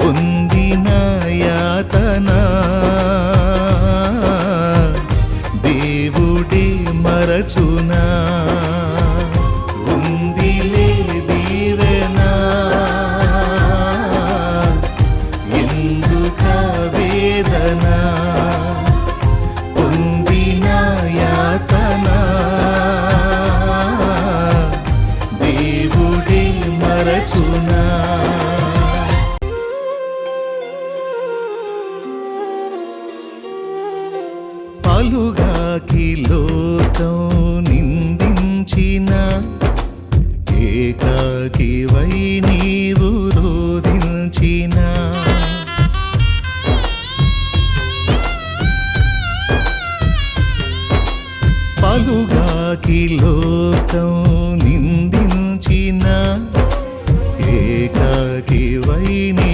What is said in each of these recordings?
పొందిన పలుగాకి లోకం నిందించిన ఏకాకి వై నీవు రోధించిన. పలుగాకి లోకం నిందించిన ఏకాకి వై నీ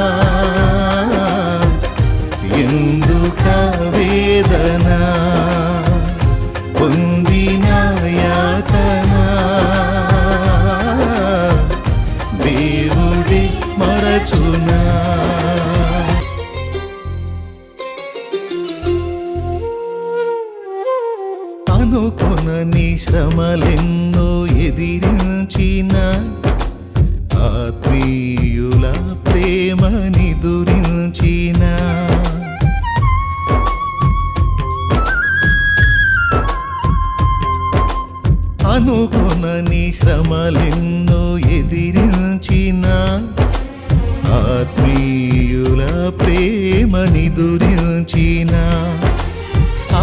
అనుకొనని శ్రమలెన్నో ఎదిరించిన ఆత్మీయుల ప్రేమని దురించిన అనుకొనని శ్రమలెన్నో ఎదిరించిన ఆత్మీయుల ప్రేమని దురించినా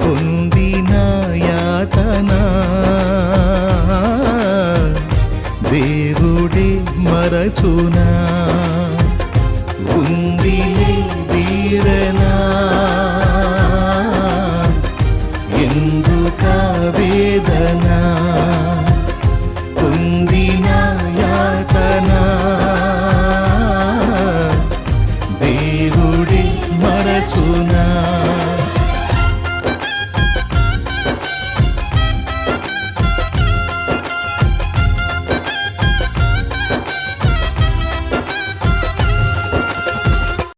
పొందిన యాతన దేవుడే మరచునా.